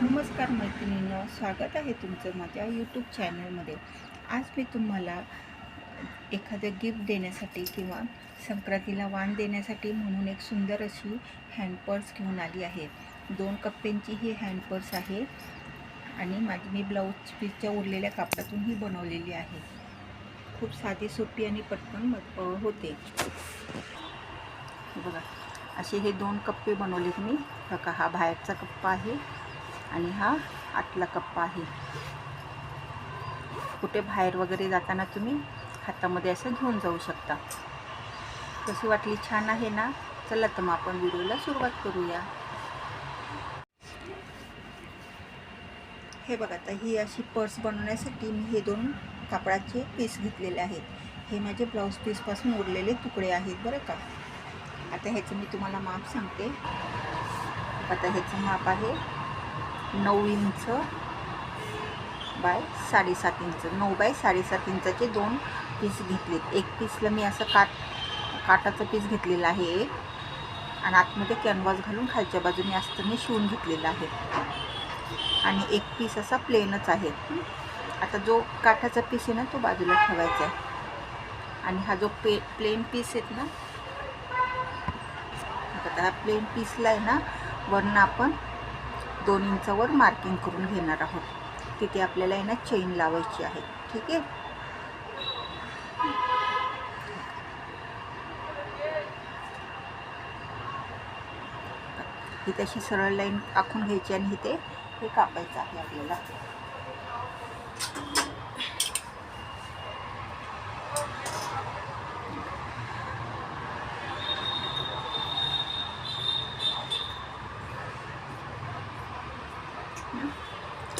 नमस्कार मैत्रिणींनो स्वागत आहे तुमचं माझ्या यूट्यूब चॅनलमध्ये आज मी तुम्हाला एखादं गिफ्ट देण्यासाठी किंवा संक्रांतीला वाण देण्यासाठी म्हणून एक सुंदर अशी हँडपर्स घेऊन आली आहे. दोन कप्प्यांची ही हँडपर्स आहे आणि माझी मी ब्लाऊज पीसच्या उरलेल्या कापडातून ही बनवलेली आहे. खूप साधी सोपी आणि पटकन होते. बघा असे हे दोन कप्पे बनवलेत मी. बघा हा बाहेरचा कप्पा आहे. आणि हा आतला कप्पा आहे. कुठे बाहेर वगैरे जाताना तुम्ही हातामध्ये असं घेऊन जाऊ शकता. कशी वाटली? छान आहे ना? चला तर मग आपण व्हिडिओला सुरुवात करूया. हे बघा आता ही अशी पर्स बनवण्यासाठी मी हे दोन कापडाचे पीस घेतलेले आहेत. हे माझे ब्लाऊज पीसपासून उरलेले तुकडे आहेत बरं का? आता ह्याचं मी तुम्हाला माप सांगते. आता ह्याचं माप आहे. नऊ इंच बाय साडेसात इंच. नऊ बाय साडेसात इंचाचे दोन पीस घेतलेत. एक पीसला मी असं काट काटाचं पीस घेतलेलं आहे एक. आणि आतमध्ये कॅनव्हास घालून खालच्या बाजूने असतं मी शिवून घेतलेलं आहे. आणि एक पीस असा प्लेनच आहे. आता जो काठाचा पीस आहे ना तो बाजूला ठेवायचा आहे. आणि हा जो पे प्लेन पीस आहेत ना आता हा प्लेन पीसला आहे ना वरनं आपण दोन इंचावर मार्किंग करून घेणार आहोत. तिथे आपल्याला आहे ना चेन लावायची आहे. ठीक आहे? ही तशी सरळ लाईन आखून घ्यायची आणि इथे हे कापायचं आहे आपल्याला.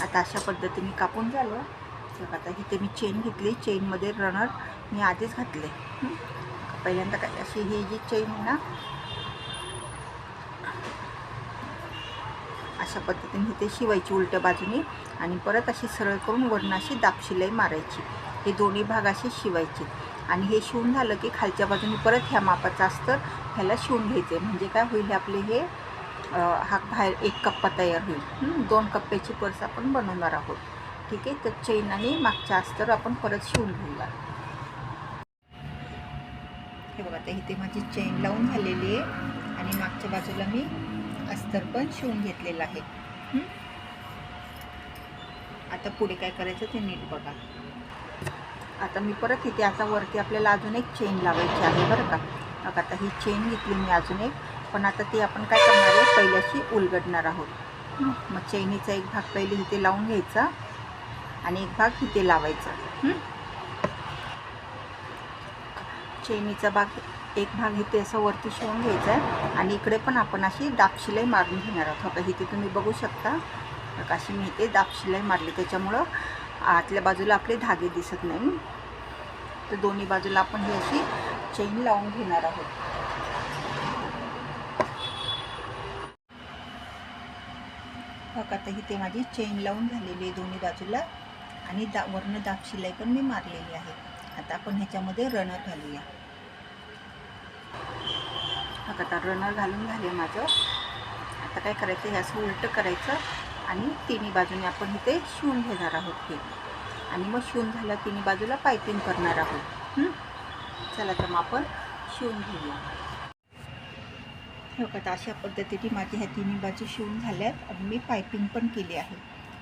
आता अशा पद्धतीने कापून झालं. तर आता इथे मी चेन घेतली. चेनमध्ये रनर मी आधीच घातले. पहिल्यांदा काय अशी ही जी चेन आहे ना अशा पद्धतीने इथे शिवायची उलट्या बाजूने आणि परत अशी सरळ करून वरून अशी मारायची. हे दोन्ही भाग असे शिवायचे. आणि हे शिवून झालं की खालच्या बाजूने परत ह्या मापाचं अस्तर ह्याला शिवून घ्यायचे म्हणजे काय होईल आपले हे हा बाहेर एक कप्पा तयार होईल. दोन कप्प्याची पर्स आपण बनवणार आहोत. ठीक आहे? तर चेन आणि मागच्या अस्तर आपण परत शिवून घेऊया. हे बघा आता इथे माझी चेन लावून झालेली आहे आणि मागच्या बाजूला मी अस्तर पण शिवून घेतलेलं आहे. आता पुढे काय करायचं ते नीट बघा. आता मी परत इथे आता वरती आपल्याला अजून एक चेन लावायची आहे बरं का? बघा आता ही चेन घेतली मी अजून एक. पण आता ती आपण काय करणार आहे? पहिल्याशी उलगडणार आहोत. मग चैनीचा एक भाग पहिले इथे लावून घ्यायचा आणि एक भाग इथे लावायचा. चैनीचा भाग एक भाग इथे असं वरती शिवून घ्यायचा आहे आणि इकडे पण आपण अशी दापशिलाई मारून घेणार आहोत. आता इथे तुम्ही बघू शकता. अशी मी इथे दापशिलाई मारली. त्याच्यामुळं आतल्या बाजूला आपले धागे दिसत नाही. तर दोन्ही बाजूला आपण ही अशी चेन लावून घेणार आहोत. बघा आता इथे माझी चेन लावून झालेली आहे दोन्ही बाजूला. आणि दा वरनं दाब शिलाई पण मी मारलेली आहे. आता आपण ह्याच्यामध्ये रनर घालूया. बघा आता रनर घालून झाले माझं. आता काय करायचं? हे असं उलटं करायचं आणि तिन्ही बाजूने आपण इथे शिवून घेणार आहोत हे आणि मग शिवून झालं तिन्ही बाजूला पायपिंग करणार आहोत. चला तर मग आपण शिवून घेऊया. बघा तर अशा पद्धतीने माझ्या ह्या तिन्ही बाजू शिवून झाल्यात आणि मी पायपिंग पण केली आहे.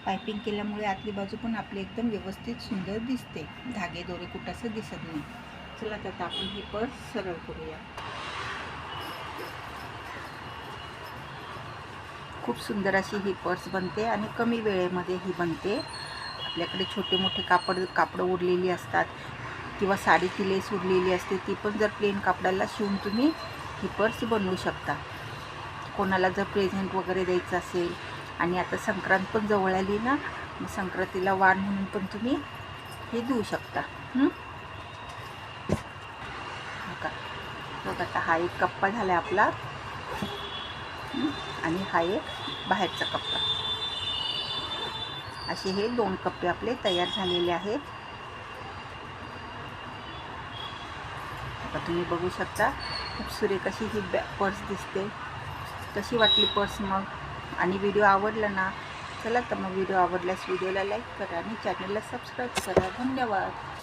पायपिंग केल्यामुळे आतली बाजू पण आपली एकदम व्यवस्थित सुंदर दिसते. धागे दोरे कुठंसं दिसत नाही. चला तर आता आपण ही पर्स सरळ करूया. खूप सुंदर अशी ही पर्स बनते आणि कमी वेळेमध्ये ही बनते. आपल्याकडे छोटे मोठे कापड कापडं उरलेली असतात किंवा साडी लेस उरलेली असते ती पण जर प्लेन कापडाला शिवून तुम्ही ही पर्स बनवू शकता. कोणाला जर प्रेझेंट वगैरे द्यायचं असेल आणि आता संक्रांत पण जवळ आली ना मग संक्रांतीला वाण म्हणून पण तुम्ही हे देऊ शकता. हं? बघा. बघा आता हा एक कप्पा झाला आहे आपला आणि हा एक बाहेरचा कप्पा. असे हे दोन कप्पे आपले तयार झालेले आहेत. आता तुम्ही बघू शकता. खूप सुरेख अशी ही बॅ पर्स दिसते. कशी वाटली पर्स मग? आणि व्हिडिओ आवडला ना? चला तर मग व्हिडिओ आवडल्यास व्हिडिओला लाईक करा आणि चॅनलला सबस्क्राईब करा. धन्यवाद.